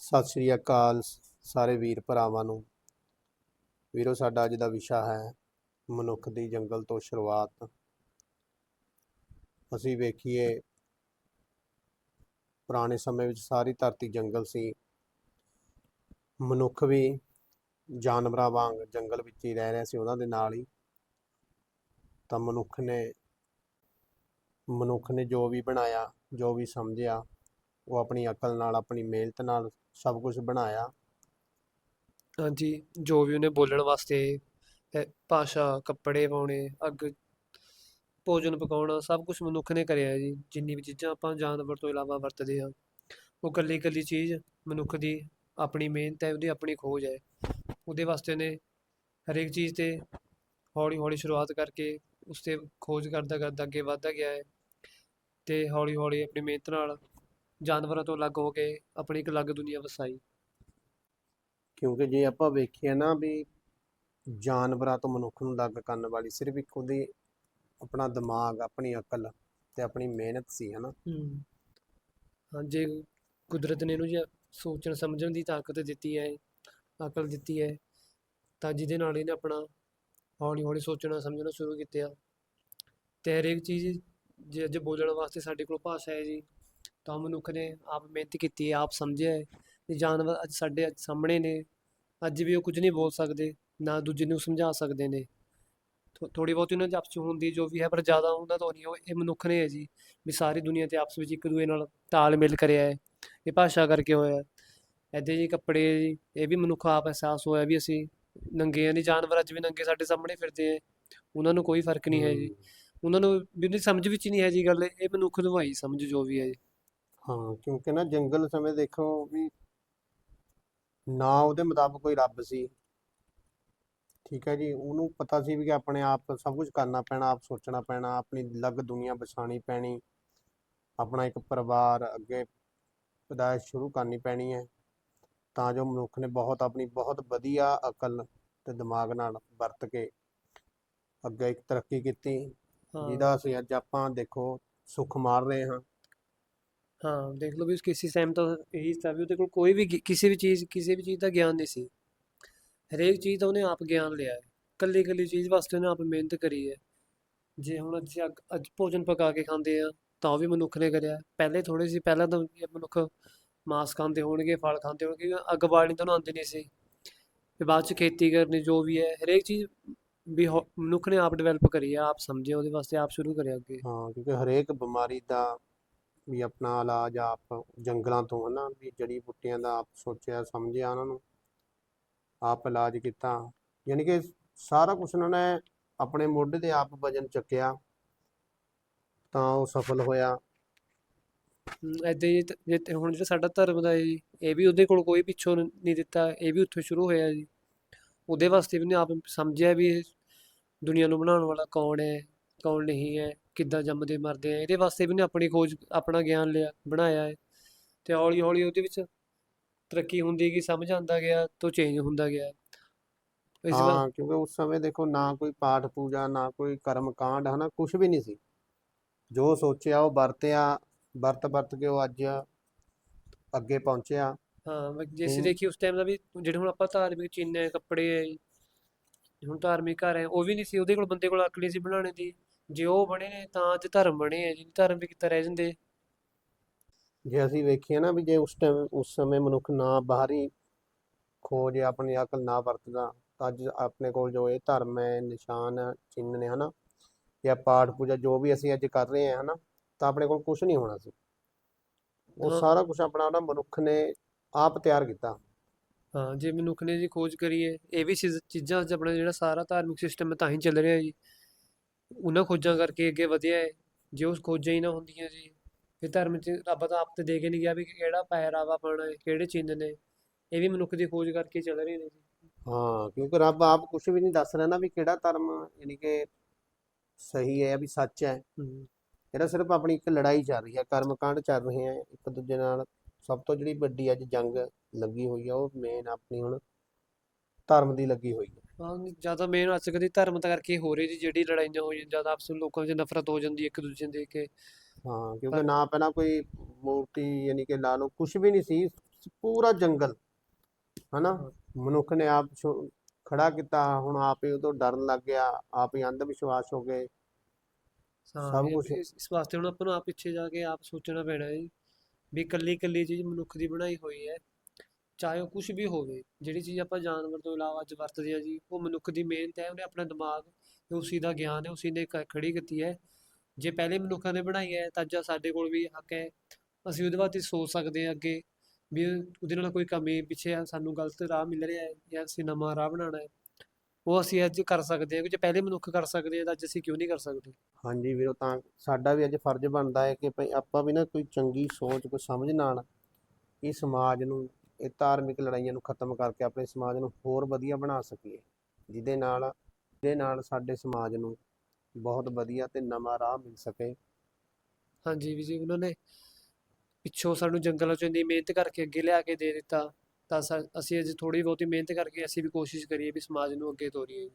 ਸਤਿ ਸ੍ਰੀ ਅਕਾਲ ਸਾਰੇ ਵੀਰ ਭਰਾਵਾਂ ਨੂੰ। ਵੀਰੋ, ਸਾਡਾ ਅੱਜ ਦਾ ਵਿਸ਼ਾ ਹੈ ਮਨੁੱਖ ਦੀ ਜੰਗਲ ਤੋਂ ਸ਼ੁਰੂਆਤ। ਅਸੀਂ ਵੇਖੀਏ, ਪੁਰਾਣੇ ਸਮੇਂ ਵਿੱਚ ਸਾਰੀ ਧਰਤੀ ਜੰਗਲ ਸੀ। ਮਨੁੱਖ ਵੀ ਜਾਨਵਰਾਂ ਵਾਂਗ ਜੰਗਲ ਵਿੱਚ ਹੀ ਰਹਿ ਰਿਹਾ ਸੀ ਉਹਨਾਂ ਦੇ ਨਾਲ ਹੀ। ਤਾਂ ਮਨੁੱਖ ਨੇ ਮਨੁੱਖ ਨੇ ਜੋ ਵੀ ਬਣਾਇਆ, ਜੋ ਵੀ ਸਮਝਿਆ ਉਹ ਆਪਣੀ ਅਕਲ ਨਾਲ ਆਪਣੀ ਮਿਹਨਤ ਨਾਲ ਸਭ ਕੁਝ ਬਣਾਇਆ। ਹਾਂਜੀ ਜੋ ਵੀ ਉਹਨੇ ਬੋਲਣ ਵਾਸਤੇ ਅਹ, ਭਾਸ਼ਾ ਕੱਪੜੇ ਪਾਉਣੇ ਅੱਗ ਭੋਜਨ ਪਕਾਉਣਾ ਸਭ ਕੁਝ ਮਨੁੱਖ ਨੇ ਕਰਿਆ ਹੈ ਜੀ। ਜਿੰਨੀ ਵੀ ਚੀਜ਼ਾਂ ਆਪਾਂ ਜਾਨਵਰ ਤੋਂ ਇਲਾਵਾ ਵਰਤਦੇ ਹਾਂ ਉਹ ਇਕੱਲੀ ਇਕੱਲੀ ਚੀਜ਼ ਮਨੁੱਖ ਦੀ ਆਪਣੀ ਮਿਹਨਤ ਹੈ ਉਹਦੀ ਆਪਣੀ ਖੋਜ ਹੈ। ਉਹਦੇ ਵਾਸਤੇ ਉਹਨੇ ਹਰੇਕ ਚੀਜ਼ ਤੇ ਹੌਲੀ ਹੌਲੀ ਸ਼ੁਰੂਆਤ ਕਰਕੇ ਉਸ ਤੇ ਖੋਜ ਕਰਦਾ ਕਰਦਾ ਅੱਗੇ ਵੱਧਦਾ ਗਿਆ ਹੈ ਤੇ ਹੌਲੀ ਹੌਲੀ ਆਪਣੀ ਮਿਹਨਤ ਨਾਲ ਜਾਨਵਰਾਂ ਤੋਂ ਅਲੱਗ ਹੋ ਕੇ ਆਪਣੀ ਇੱਕ ਅਲੱਗ ਦੁਨੀਆ ਵਸਾਈ। ਕਿਉਂਕਿ ਜੇ ਆਪਾਂ ਵੇਖੀਏ ਨਾ ਵੀ ਜਾਨਵਰਾਂ ਤੋਂ ਮਨੁੱਖ ਨੂੰ ਅਲੱਗ ਕਰਨ ਵਾਲੀ ਸਿਰਫ ਇੱਕ ਉਹਦੀ ਆਪਣਾ ਦਿਮਾਗ ਆਪਣੀ ਅਕਲ ਤੇ ਆਪਣੀ ਮਿਹਨਤ ਸੀ ਹਨਾ? ਹੂੰ। ਹਾਂ ਜੇ ਕੁਦਰਤ ਨੇ ਇਹਨੂੰ ਜੇ ਸੋਚਣ ਸਮਝਣ ਦੀ ਤਾਕਤ ਦਿੱਤੀ ਹੈ ਅਕਲ ਦਿੱਤੀ ਹੈ ਤਾਂ ਜਿਹਦੇ ਨਾਲ ਇਹਨੇ ਆਪਣਾ ਹੌਲੀ ਹੌਲੀ ਸੋਚਣਾ ਸਮਝਣਾ ਸ਼ੁਰੂ ਕੀਤਾ ਤੇ ਹਰੇਕ ਚੀਜ਼ ਜੇ ਅੱਜ ਬੋਲਣ ਵਾਸਤੇ ਸਾਡੇ ਕੋਲ ਭਾਸ਼ਾ ਹੈ ਜੀ। ਤਾਂ ਮਨੁੱਖ ਨੇ ਆਪ ਮਿਹਨਤ ਕੀਤੀ ਹੈ ਆਪ ਸਮਝਿਆ ਹੈ ਤੇ ਜਾਨਵਰ ਅੱਜ ਸਾਡੇ ਅੱਜ ਸਾਹਮਣੇ ਨੇ। ਅੱਜ ਵੀ ਉਹ ਕੁਝ ਨਹੀਂ ਬੋਲ ਸਕਦੇ ਨਾ ਦੂਜੇ ਨੂੰ ਸਮਝਾ ਸਕਦੇ ਨੇ। ਥੋੜੀ ਬਹੁਤੀ ਉਹਨਾਂ 'ਚ ਆਪਸ 'ਚ ਹੁੰਦੀ ਜੋ ਵੀ ਹੈ ਪਰ ਜ਼ਿਆਦਾ ਉਹਨਾਂ ਤੋਂ ਨਹੀਂ ਉਹ ਇਹ ਮਨੁੱਖ ਨੇ ਹੈ ਜੀ ਵੀ ਸਾਰੀ ਦੁਨੀਆ ਤੇ ਆਪਸ ਵਿੱਚ ਇੱਕ ਦੂਜੇ ਨਾਲ ਤਾਲਮੇਲ ਕਰਿਆ ਹੈ ਇਹ ਭਾਸ਼ਾ ਕਰਕੇ ਹੋਇਆ ਇੱਦਾਂ ਜੀ ਕੱਪੜੇ ਜੀ ਇਹ ਵੀ ਮਨੁੱਖ ਆਪ ਅਹਿਸਾਸ ਹੋਇਆ ਵੀ ਅਸੀਂ ਨੰਗੇ ਆ ਨਹੀਂ ਜਾਨਵਰ ਅੱਜ ਵੀ ਨੰਗੇ ਸਾਡੇ ਸਾਹਮਣੇ ਫਿਰਦੇ ਆ ਉਹਨਾਂ ਨੂੰ ਕੋਈ ਫ਼ਰਕ ਨਹੀਂ ਹੈ ਜੀ। ਉਹਨਾਂ ਨੂੰ ਵੀ ਸਮਝ ਵਿੱਚ ਨਹੀਂ ਹੈ ਜੀ ਗੱਲ ਇਹ ਮਨੁੱਖ ਨੂੰ ਆਈ ਸਮਝ ਜੋ ਵੀ ਹੈ ਜੀ। ਹਾਂ ਕਿਉਂਕਿ ਨਾ ਜੰਗਲ ਸਮੇਂ ਦੇਖੋ ਵੀ ਨਾ ਉਹਦੇ ਮੁਤਾਬਕ ਕੋਈ ਰੱਬ ਸੀ। ਠੀਕ ਹੈ ਜੀ ਉਹਨੂੰ ਪਤਾ ਸੀ ਵੀ ਕਿ ਆਪਣੇ ਆਪ ਸਭ ਕੁਝ ਕਰਨਾ ਪੈਣਾ ਆਪ ਸੋਚਣਾ ਪੈਣਾ ਆਪਣੀ ਅਲੱਗ ਦੁਨੀਆ ਬਸਾਣੀ ਪੈਣੀ ਆਪਣਾ ਇੱਕ ਪਰਿਵਾਰ ਅੱਗੇ ਪਦਾਇਸ਼ ਸ਼ੁਰੂ ਕਰਨੀ ਪੈਣੀ ਹੈ। ਤਾਂ ਜੋ ਮਨੁੱਖ ਨੇ ਬਹੁਤ ਆਪਣੀ ਬਹੁਤ ਵਧੀਆ ਅਕਲ ਤੇ ਦਿਮਾਗ ਨਾਲ ਵਰਤ ਕੇ ਅੱਗੇ ਇੱਕ ਤਰੱਕੀ ਕੀਤੀ। ਜਿਹਦਾ ਅਸੀਂ ਅੱਜ ਆਪਾਂ ਦੇਖੋ ਸੁੱਖ ਮਾਰ ਰਹੇ ਹਾਂ। ਹਾਂ, ਦੇਖ ਲਓ ਵੀ ਉਸ ਕਿਸੇ ਟਾਈਮ ਤਾਂ ਇਹੀ ਸੀ ਵੀ ਉਹਦੇ ਕੋਲ ਕੋਈ ਵੀ ਗਿ- ਕਿਸੇ ਵੀ ਚੀਜ਼, ਕਿਸੇ ਵੀ ਚੀਜ਼ ਦਾ ਗਿਆਨ ਨਹੀਂ ਸੀ। ਹਰੇਕ ਚੀਜ਼ ਦਾ ਉਹਨੇ ਆਪ ਗਿਆਨ ਲਿਆ ਹੈ। ਕੱਲੀ ਕੱਲੀ ਚੀਜ਼ ਵਾਸਤੇ ਉਹਨੇ ਆਪ ਮਿਹਨਤ ਕਰੀ ਹੈ। ਜੇ ਹੁਣ ਅਸੀਂ ਅੱਗ, ਅੱਜ ਭੋਜਨ ਪਕਾ ਕੇ ਖਾਂਦੇ ਆ ਤਾਂ ਉਹ ਵੀ ਮਨੁੱਖ ਨੇ ਕਰਿਆ। ਪਹਿਲੇ ਥੋੜੇ ਸੀ, ਪਹਿਲਾਂ ਤਾਂ ਇਹ ਮਨੁੱਖ ਮਾਸ ਖਾਂਦੇ ਹੋਣਗੇ, ਫਲ ਖਾਂਦੇ ਹੋਣਗੇ ਅੱਗ ਬਾਲਣੀ ਤਾਂ ਉਹਨੂੰ ਆਉਂਦੀ ਨਹੀਂ ਸੀ। ਤੇ ਬਾਅਦ ਚ ਖੇਤੀ ਕਰਨੀ, ਜੋ ਵੀ ਹੈ, ਹਰੇਕ ਚੀਜ਼ ਵੀ ਹੋ- ਮਨੁੱਖ ਨੇ ਆਪ ਡਿਵੈਲਪ ਕਰੀ ਹੈ, ਆਪ ਸਮਝਿਆ, ਉਹਦੇ ਵਾਸਤੇ ਆਪ ਸ਼ੁਰੂ ਕਰਿਆ ਅੱਗੇ। ਹਾਂ, ਕਿਉਂਕਿ ਹਰੇਕ ਬਿਮਾਰੀ ਦਾ ਵੀ ਆਪਣਾ ਇਲਾਜ ਆਪ ਜੰਗਲਾਂ ਤੋਂ ਹਨਾ, ਵੀ ਜੜੀ ਬੂਟੀਆਂ ਦਾ ਆਪ ਸੋਚਿਆ, ਸਮਝਿਆ ਉਹਨਾਂ ਨੂੰ। ਆਪ ਇਲਾਜ ਕੀਤਾ। ਯਾਨੀ ਕਿ ਸਾਰਾ ਕੁਝ ਉਹਨਾਂ ਨੇ ਆਪਣੇ ਮੋਢੇ ਤੇ ਆਪ ਵਜਨ ਚੱਕਿਆ, ਤਾਂ ਉਹ ਸਫਲ ਹੋਇਆ। ਐਦਾਂ ਹੀ ਜੇ ਤੇ ਹੁਣ ਜਿਹੜਾ ਸਾਡਾ ਧਰਮ ਦਾ ਹੈ ਜੀ, ਇਹ ਵੀ ਉਹਦੇ ਕੋਲ ਕੋਈ ਪਿੱਛੋਂ ਨਹੀਂ ਦਿੱਤਾ, ਇਹ ਵੀ ਉੱਥੋਂ ਸ਼ੁਰੂ ਹੋਇਆ ਜੀ। ਉਹਦੇ ਵਾਸਤੇ ਵੀ ਉਹਨੇ ਆਪ ਸਮਝਿਆ ਵੀ ਇਹ ਦੁਨੀਆ ਨੂੰ ਬਣਾਉਣ ਵਾਲਾ ਕੌਣ ਹੈ, ਕੌਣ ਨਹੀਂ ਹੈ। ਕਿੱਦਾਂ ਜੰਮਦੇ ਮਰਦੇ ਆ ਇਹਦੇ ਵਾਸਤੇ ਵੀ ਉਹਨੇ ਆਪਣੀ ਖੋਜ ਆਪਣਾ ਗਿਆਨ ਲਿਆ ਬਣਾਇਆ ਹੈ ਤੇ ਹੌਲੀ ਹੌਲੀ ਉਹਦੇ ਵਿੱਚ ਤਰੱਕੀ ਹੁੰਦੀ ਗਈ ਸਮਝ ਆਉਂਦਾ ਗਿਆ ਤੋਂ ਚੇਂਜ ਹੁੰਦਾ ਗਿਆ। ਇਸ ਹਾਂ ਕਿਉਂਕਿ ਉਸ ਸਮੇਂ ਦੇਖੋ ਨਾ ਕੋਈ ਪਾਠ ਪੂਜਾ ਨਾ ਕੋਈ ਕਰਮ ਕਾਂਡ ਹਨਾ ਕੁਝ ਵੀ ਨਹੀਂ ਸੀ। ਜੋ ਸੋਚਿਆ ਉਹ ਵਰਤਿਆ ਵਰਤ ਵਰਤ ਕੇ ਉਹ ਅੱਜ ਅੱਗੇ ਪਹੁੰਚਿਆ। ਹਾਂ ਜੇ ਅਸੀਂ ਹੂੰ। ਦੇਖੀਏ ਉਸ ਟਾਈਮ ਦਾ ਵੀ ਜਿਹੜੇ ਹੁਣ ਆਪਾਂ ਧਾਰਮਿਕ ਚਿੰਨ੍ਹ ਹੈ ਕੱਪੜੇ ਹੁਣ ਧਾਰਮਿਕ ਘਰ ਹੈ ਉਹ ਵੀ ਨਹੀਂ ਸੀ ਉਹਦੇ ਕੋਲ ਬੰਦੇ ਕੋਲ ਅਕਲ ਨਹੀਂ ਸੀ ਬਣਾਉਣੇ ਦੀ। ਜੇ ਉਹ ਬਣੇ ਨੇ ਤਾਂ ਅੱਜ ਧਰਮ ਬਣੇ ਹੈ ਜੀ ਧਰਮ ਵੀ ਕਿੱਥੇ ਰਹਿ ਜਾਂਦੇ? ਜੇ ਅਸੀਂ ਵੇਖੀਏ ਨਾ ਵੀ ਜੇ ਉਸ ਟਾਈਮ ਉਸ ਸਮੇਂ ਮਨੁੱਖ ਨਾ ਬਾਹਰੀ ਖੋਜ ਆਪਣੀ ਅਕਲ ਨਾ ਵਰਤਦਾ ਤਾਂ ਅੱਜ ਆਪਣੇ ਕੋਲ ਜੋ ਇਹ ਧਰਮ ਹੈ ਨਿਸ਼ਾਨ ਚਿੰਨ੍ਹ ਨੇ ਹਨਾ ਜਾਂ ਪਾਠ ਪੂਜਾ ਜੋ ਵੀ ਅਸੀਂ ਅੱਜ ਕਰ ਰਹੇ ਹਾਂ ਹਨਾ ਤਾਂ ਆਪਣੇ ਕੋਲ ਕੁਝ ਨਹੀਂ ਹੋਣਾ ਸੀ। ਉਹ। ਸਾਰਾ ਕੁਝ ਆਪਣਾ ਉਹਦਾ ਮਨੁੱਖ ਨੇ ਆਪ ਤਿਆਰ ਕੀਤਾ। ਹਾਂ ਜੇ ਮਨੁੱਖ ਨੇ ਜੀ ਖੋਜ ਕਰੀ ਹੈ ਇਹ ਵੀ ਚੀਜ਼- ਆਪਣਾ ਜਿਹੜਾ ਸਾਰਾ ਧਾਰਮਿਕ ਸਿਸਟਮ ਹੈ ਤਾਂ ਹੀ ਚੱਲ ਰਿਹਾ ਜੀ। ਉਹਨਾਂ ਖੋਜਾਂ ਕਰਕੇ ਅੱਗੇ ਵਧਿਆ ਹੈ। ਜੇ ਉਸ ਖੋਜਾਂ ਹੀ ਨਾ ਹੁੰਦੀਆਂ ਜੀ ਫਿਰ ਧਰਮ ਚ ਰੱਬ ਤਾਂ ਆਪ ਤੇ ਦੇ ਕੇ ਨਹੀਂ ਗਿਆ ਵੀ ਕਿਹੜਾ ਪਹਿਰਾਵਾ ਪਾਉਣਾ ਹੈ ਕਿਹੜੇ ਚਿੰਨ੍ਹ ਨੇ ਇਹ ਵੀ ਮਨੁੱਖ ਦੀ ਖੋਜ ਕਰਕੇ ਚੱਲ ਰਹੇ ਨੇ ਜੀ। ਹਾਂ ਕਿਉਂਕਿ ਰੱਬ ਆਪ ਕੁਝ ਵੀ ਨਹੀਂ ਦੱਸ ਰਿਹਾ ਨਾ ਵੀ ਕਿਹੜਾ ਧਰਮ ਯਾਨੀ ਕਿ ਸਹੀ ਹੈ ਵੀ ਸੱਚ ਹੈ। ਇਹਦਾ ਸਿਰਫ ਆਪਣੀ ਇੱਕ ਲੜਾਈ ਚੱਲ ਰਹੀ ਹੈ ਕਰਮ ਕਾਂਡ ਚੱਲ ਰਹੇ ਹੈ ਇੱਕ ਦੂਜੇ ਨਾਲ ਸਭ ਤੋਂ ਜਿਹੜੀ ਵੱਡੀ ਅੱਜ ਜੰਗ ਲੱਗੀ ਹੋਈ ਆ ਉਹ ਮੇਨ ਆਪਣੀ ਹੁਣ ਧਰਮ ਦੀ ਲੱਗੀ ਹੋਈ ਹਾਂ। ਜ਼ਿਆਦਾ ਮੇਨ ਅੱਜ ਕਦੀ ਧਰਮ ਤਾਂ ਕਰਕੇ ਹੋ ਰਹੀ ਜੀ ਜਿਹੜੀ ਲੜਾਈਆਂ ਹੋ ਜਾਂਦੀਆਂ ਜ਼ਿਆਦਾ ਆਪਸ ਵਿੱਚ ਲੋਕਾਂ ਵਿੱਚ ਨਫ਼ਰਤ ਹੋ ਜਾਂਦੀ ਹੈ ਇੱਕ ਦੂਜੇ ਨੂੰ ਦੇਖ ਕੇ। ਹਾਂ ਕਿਉਂਕਿ ਨਾ ਪਹਿਲਾਂ ਕੋਈ ਮੂਰਤੀ ਯਾਨੀ ਕਿ ਲਾ ਲਓ ਕੁਝ ਵੀ ਨਹੀਂ ਸੀ ਪੂਰਾ ਜੰਗਲ ਹਨਾ। ਮਨੁੱਖ ਨੇ ਆਪ ਖੜਾ ਕੀਤਾ ਹੁਣ ਆਪ ਹੀ ਤੋਂ ਡਰਨ ਲੱਗ ਗਿਆ ਆਪ ਹੀ ਅੰਧ ਵਿਸ਼ਵਾਸ ਹੋ ਗਏ। ਸਭ ਕੁਛ- ਇਸ ਵਾਸਤੇ ਹੁਣ ਆਪਾਂ ਨੂੰ ਆਪ ਪਿੱਛੇ ਜਾ ਕੇ ਆਪ ਸੋਚਣਾ ਪੈਣਾ ਹੈ ਵੀ ਇਕੱਲੀ ਇਕੱਲੀ ਚੀਜ਼ ਮਨੁੱਖ ਦੀ ਬਣਾਈ ਹੋਈ ਹੈ। ਚਾਹੇ ਉਹ ਕੁਝ ਵੀ ਹੋਵੇ ਜਿਹੜੀ ਚੀਜ਼ ਆਪਾਂ ਜਾਨਵਰ ਤੋਂ ਇਲਾਵਾ ਅੱਜ ਵਰਤਦੇ ਹਾਂ ਜੀ ਉਹ ਮਨੁੱਖ ਦੀ ਮਿਹਨਤ ਹੈ ਉਹਨੇ ਆਪਣਾ ਦਿਮਾਗ ਤੇ ਉਸੀ ਦਾ ਗਿਆਨ ਹੈ ਉਸੀ ਨੇ ਕ- ਖੜੀ ਕੀਤੀ ਹੈ। ਜੇ ਪਹਿਲੇ ਮਨੁੱਖਾਂ ਨੇ ਬਣਾਈ ਹੈ ਤਾਂ ਅੱਜ ਸਾਡੇ ਕੋਲ ਵੀ ਹੱਕ ਹੈ। ਅਸੀਂ ਉਹਦੇ ਬਾਰੇ ਸੋਚ ਸਕਦੇ ਹਾਂ ਅੱਗੇ ਵੀ ਉਹਦੇ ਨਾਲ ਕੋਈ ਕਮੀ ਪਿੱਛੇ ਆ, ਸਾਨੂੰ ਗਲਤ ਰਾਹ ਮਿਲ ਰਿਹਾ ਹੈ ਜਾਂ ਅਸੀਂ ਨਵਾਂ ਰਾਹ ਬਣਾਉਣਾ ਹੈ ਉਹ ਅਸੀਂ ਅੱਜ ਕਰ ਸਕਦੇ ਹਾਂ ਕਿ ਜੇ ਪਹਿਲੇ ਮਨੁੱਖ ਕਰ ਸਕਦੇ ਆ ਤਾਂ ਅੱਜ ਅਸੀਂ ਕਿਉਂ ਨਹੀਂ ਕਰ ਸਕਦੇ? ਹਾਂਜੀ ਵੀਰੋ ਤਾਂ ਸਾਡਾ ਵੀ ਅੱਜ ਫਰਜ਼ ਬਣਦਾ ਹੈ ਕਿ ਭਈ ਆਪਾਂ ਵੀ ਨਾ ਕੋਈ ਚੰਗੀ ਸੋਚ ਕੋਈ ਸਮਝ ਨਾਲ ਇਹ ਸਮਾਜ ਨੂੰ ਇਹ ਧਾਰਮਿਕ ਲੜਾਈਆਂ ਨੂੰ ਖਤਮ ਕਰਕੇ ਆਪਣੇ ਸਮਾਜ ਨੂੰ ਹੋਰ ਵਧੀਆ ਬਣਾ ਸਕੀਏ, ਜਿਹਦੇ ਨਾਲ ਜਿਹਦੇ ਨਾਲ ਸਾਡੇ ਸਮਾਜ ਨੂੰ ਬਹੁਤ ਵਧੀਆ ਤੇ ਨਵਾਂ ਰਾਹ ਮਿਲ ਸਕੇ। ਹਾਂਜੀ ਵੀ ਜੀ, ਉਹਨਾਂ ਨੇ ਪਿੱਛੋਂ ਸਾਨੂੰ ਜੰਗਲਾਂ ਚੋਂ ਇੰਨੀ ਮਿਹਨਤ ਕਰਕੇ ਅੱਗੇ ਲਿਆ ਕੇ ਦੇ ਦਿੱਤਾ, ਤਾਂ ਸਾ- ਅਸੀਂ ਅੱਜ ਥੋੜੀ ਬਹੁਤੀ ਮਿਹਨਤ ਕਰਕੇ ਅਸੀਂ ਵੀ ਕੋਸ਼ਿਸ਼ ਕਰੀਏ ਵੀ ਸਮਾਜ ਨੂੰ ਅੱਗੇ ਤੋਰੀਏ।